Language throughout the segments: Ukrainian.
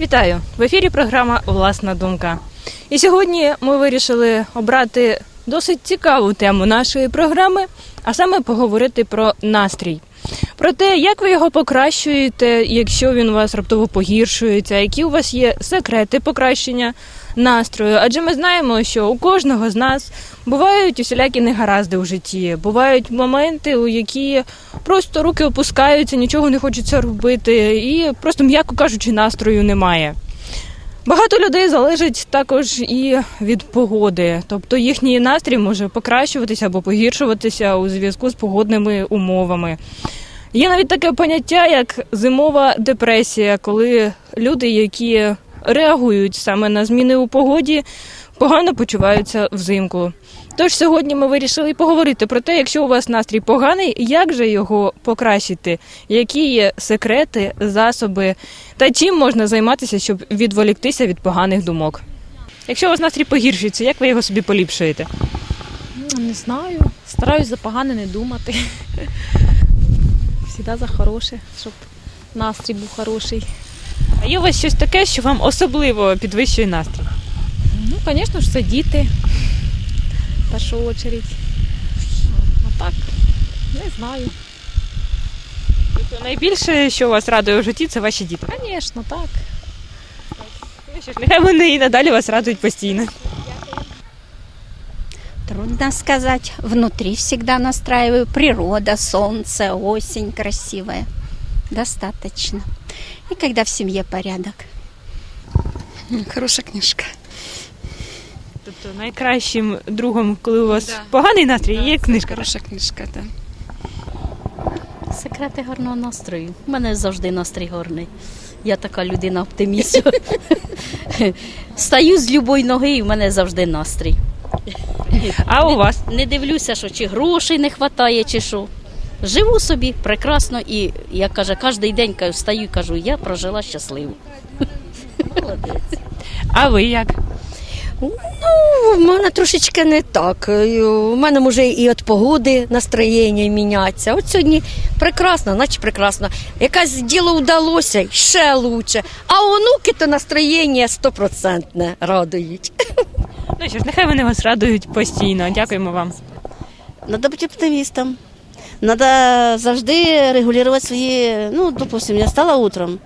Вітаю! В ефірі програма Власна думка. І сьогодні ми вирішили обрати досить цікаву тему нашої програми, а саме поговорити про настрій. Про те, як ви його покращуєте, якщо він у вас раптово погіршується, які у вас є секрети покращення настрою. Адже ми знаємо, що у кожного з нас бувають усілякі негаразди у житті, бувають моменти, у які просто руки опускаються, нічого не хочеться робити, і просто, м'яко кажучи, настрою немає. Багато людей залежить також і від погоди, тобто їхній настрій може покращуватися або погіршуватися у зв'язку з погодними умовами. Є навіть таке поняття, як зимова депресія, коли люди, які реагують саме на зміни у погоді, погано почуваються взимку. Тож сьогодні ми вирішили поговорити про те, якщо у вас настрій поганий, як же його покращити, які є секрети, засоби та чим можна займатися, щоб відволіктися від поганих думок. Якщо у вас настрій погіршується, як ви його собі поліпшуєте? Ну, Не знаю. Стараюсь за погане не думати. Всіда за хороше, щоб настрій був хороший. А є у вас щось таке, що вам особливо підвищує настрій? Ну, звісно ж, це діти. В першу очередь. А так, не знаю. Тобто найбільше, що вас радує у житті, це ваші діти. Звісно, так. Ну що ж, нехай вони і надалі вас радують постійно. Трудно сказать. Внутри всегда настраиваю. Природа, солнце, осень красивая. Достаточно. И когда в семье порядок. Хороша книжка. Тобто найкращим другом, коли у вас поганий настрій, є книжка. Хороша книжка, так. Секрети гарного настрою. У мене завжди настрій гарний. Я така людина оптиміст. Стаю з любої ноги і в мене завжди настрій. А у вас? Не дивлюся, що чи грошей не вистачає, чи що. Живу собі прекрасно і, як каже, кожен день встаю і кажу, я прожила щасливо. Молодець. А ви як? Ну, в мене трошечки не так. У мене може і від погоди настроєння міняться. От сьогодні прекрасно, наче прекрасно. Якесь діло вдалося, ще лучше. А онуки то настроєння стопроцентне радують. Ну що ж, нехай вони вас радують постійно. Дякуємо вам. Надо бути оптимістом. Надо завжди регулювати свої. Ну, допустим, я стала утром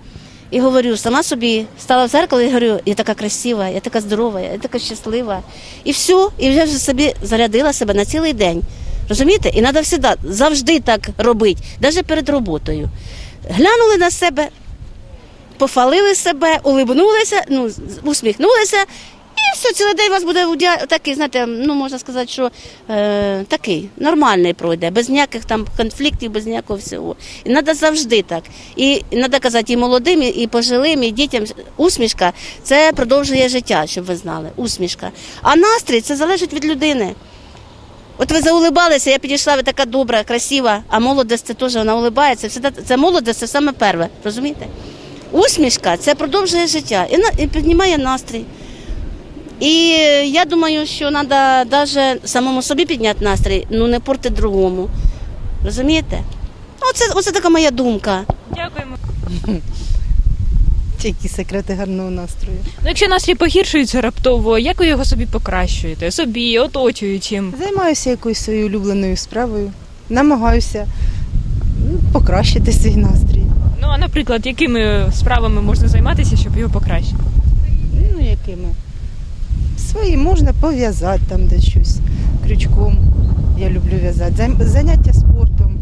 і говорю сама собі, стала в зеркало і говорю, я така красива, я така здорова, я така щаслива. І все, і вже собі зарядила себе на цілий день. Розумієте? І треба завжди, завжди так робити, навіть перед роботою. Глянули на себе, пофалили себе, улибнулися, ну, усміхнулися. І все, цілий день у вас буде такий, знаєте, ну можна сказати, що е, такий нормальний пройде, без ніяких там конфліктів, без ніякого всього. І треба завжди так. І треба казати і молодим, і- пожилим, і дітям. Усмішка це продовжує життя, щоб ви знали. Усмішка. А настрій це залежить від людини. От ви заулибалися, я підійшла, ви така добра, красива, а молодість це теж вона улибається. Це, молодість це саме перше, розумієте? Усмішка це продовжує життя і піднімає настрій. І я думаю, що треба навіть самому собі підняти настрій, ну не портити другому. Розумієте? Оце, оце така моя думка. Дякуємо. Які секрети гарного настрою? Ну, якщо настрій погіршується раптово, як ви його собі покращуєте? Собі, оточуючим. Займаюся якоюсь своєю улюбленою справою, намагаюся ну, покращити свій настрій. Ну, а наприклад, якими справами можна займатися, щоб його покращити? Ну, якими? Свої можна пов'язати там де щось крючком. Я люблю в'язати. Заняття спортом.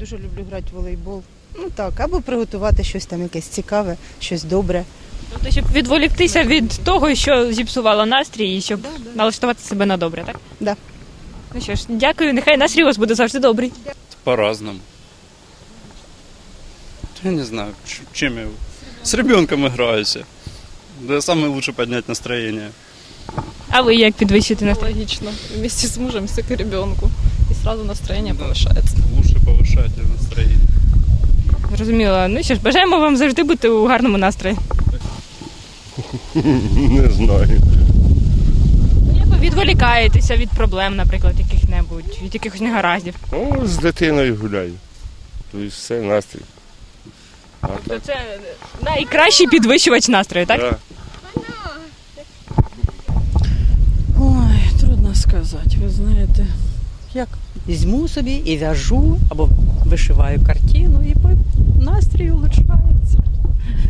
Дуже люблю грати в волейбол. Ну так, або приготувати щось там якесь цікаве, щось добре. Тобто, щоб відволіктися від того, що зіпсувало настрій, і щоб налаштувати себе на добре, так? Да. Ну що ж, дякую, нехай настрій у вас буде завжди добрий. По-разному. Я не знаю, ч- чем я... С ребенком играюсь. Да самое лучше поднять настроение. А ви як підвищити настрій? Логично. Вместе с мужем все к ребенку. И сразу настроение повышается. Лучше повышать настроение. Зрозуміло. Ну що ж, бажаємо вам завжди бути у гарному настрої. Не знаю. Як ви відволікаєтеся від проблем, наприклад, яких-небудь, від якихось негараздів. Ну, з дитиною гуляю. Тобто все, настрій. Тобто це найкращий підвищувач настрою, так? Да. Ой, трудно сказати, ви знаєте. Як візьму собі і в'яжу або вишиваю картину, і настрій улучшається.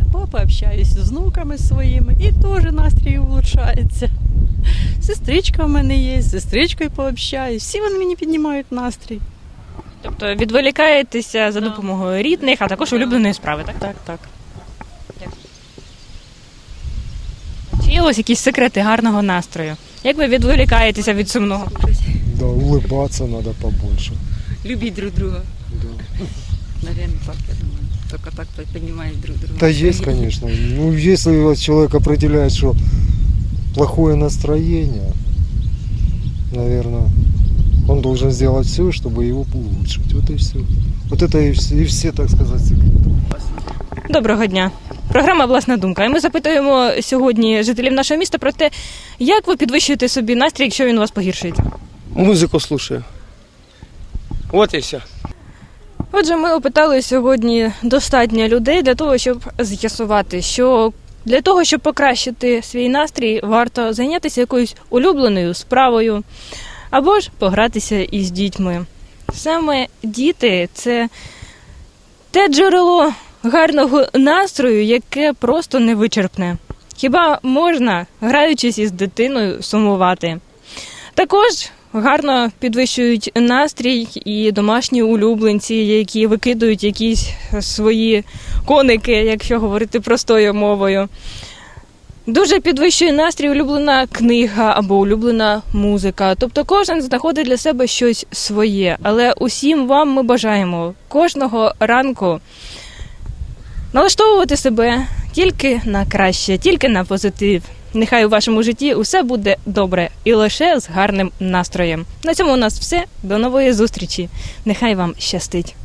Або пообщаюсь з внуками своїми, і теж настрій улучшається. Сестричка в мене є, з сестричкою пообщаюсь. Всі вони мені піднімають настрій. Тобто відволікаєтеся за допомогою рідних, а також улюбленої справи, так? Так, так. Чи є вас якісь секрети гарного настрою? Як ви відволікаєтеся від сумного? Да, улыбаться надо побольше. Любить друг друга. Да. Наверное, так, я думаю. Только так понимает друг друга. Да есть, конечно. Ну, если вот человек определяет, что плохое настроение, наверное, он должен сделать все, чтобы его улучшить. Вот и все. Вот это и все, и все так сказать, секреты. Доброго дня. Програма Власна думка. І ми запитуємо сьогодні жителів нашого міста про те, як ви підвищуєте собі настрій, якщо він у вас погіршується. Музику слушаю. Вот и все. Отже, ми опитали сьогодні достатньо людей для того, щоб з'ясувати, що для того, щоб покращити свій настрій, варто зайнятися якоюсь улюбленою справою або ж погратися із дітьми. Саме діти це те джерело гарного настрою, яке просто невичерпне. Хіба можна, граючись із дитиною, сумувати? Також гарно підвищують настрій і домашні улюбленці, які викидують якісь свої коники, якщо говорити простою мовою. Дуже підвищує настрій улюблена книга або улюблена музика. Тобто кожен знаходить для себе щось своє. Але усім вам ми бажаємо кожного ранку налаштовувати себе тільки на краще, тільки на позитив. Нехай у вашому житті усе буде добре і лише з гарним настроєм. На цьому у нас все. До нової зустрічі. Нехай вам щастить.